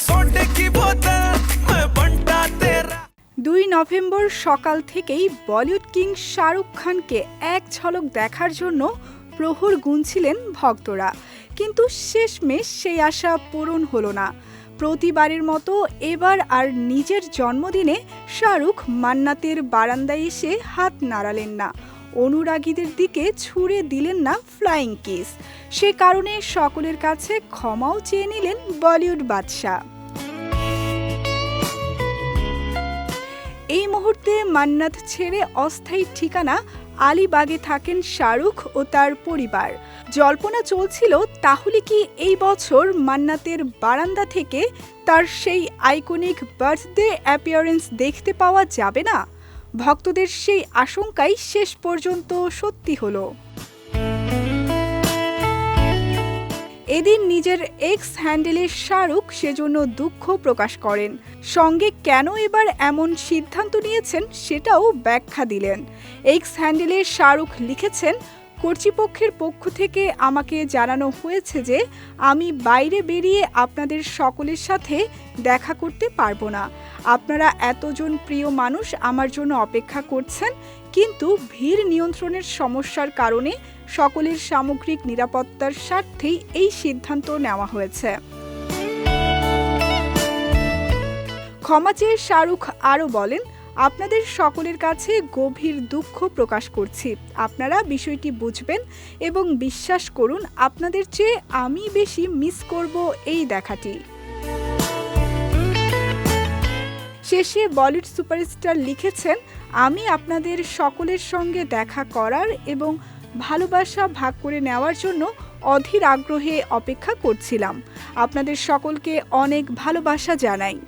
सोडे की बोतल मैं बंटा तेरा দুই নভেম্বর সকাল থেকেই বলিউড কিং শাহরুখ খানকে এক ঝলক দেখার জন্য প্রহর গুনছিলেন ভক্তরা কিন্তু শেষমেশ সেই আশা পূরণ হলো না প্রতিবারের মতো এবার আর নিজের জন্মদিনে শাহরুখ মান্নাতের বারান্দায় এসে হাত নাড়ালেন না অনুরাগীদের দিকে ছুড়ে দিলেন না ফ্লাইং কিস সে কারণে সকলের কাছে ক্ষমাও চেয়ে নিলেন বলিউড বাদশাহ এই মুহূর্তে মান্নাত ছেড়ে অস্থায়ী ঠিকানা আলিবাগে থাকেন শাহরুখ ও তার পরিবার। জল্পনা চলছিল, তাহলে কি এই বছর মান্নাতের বারান্দা থেকে তার সেই আইকনিক বার্থডে অ্যাপিয়ারেন্স দেখতে পাওয়া যাবে না? ভক্তদের সেই আশঙ্কাই শেষ পর্যন্ত সত্যি হলো। এদিন নিজের এক্স হ্যান্ডেলে শাহরুখ সেজন্য দুঃখ প্রকাশ করেন। সঙ্গে কেন এবার এমন সিদ্ধান্ত নিয়েছেন সেটাও ব্যাখ্যা দিলেন। এক্স হ্যান্ডেলে শাহরুখ লিখেছেন কর্তৃপক্ষের পক্ষ থেকে আমাকে জানানো হয়েছে যে আমি বাইরে বেরিয়ে আপনাদের সকলের সাথে দেখা করতে পারব না। আপনারা এতজন প্রিয় মানুষ আমার জন্য অপেক্ষা করছেন, কিন্তু ভিড় নিয়ন্ত্রণের সমস্যার কারণে সকলের সামগ্রিক নিরাপত্তার স্বার্থেই এই সিদ্ধান্ত নেওয়া হয়েছে। ক্ষমা চেয়ে শাহরুখ আরও বলেন আপনাদের সকলের কাছে গভীর দুঃখ প্রকাশ করছি। আপনারা বিষয়টি বুঝবেন এবং বিশ্বাস করুন, আপনাদের চেয়ে আমি বেশি মিস করব এই দেখাটি। শেষে বলিউড সুপারস্টার লিখেছেন, আমি আপনাদের সকলের সঙ্গে দেখা করার এবং ভালোবাসা ভাগ করে নেওয়ার জন্য অধীর আগ্রহে অপেক্ষা করছিলাম। আপনাদের সকলকে অনেক ভালোবাসা জানাই।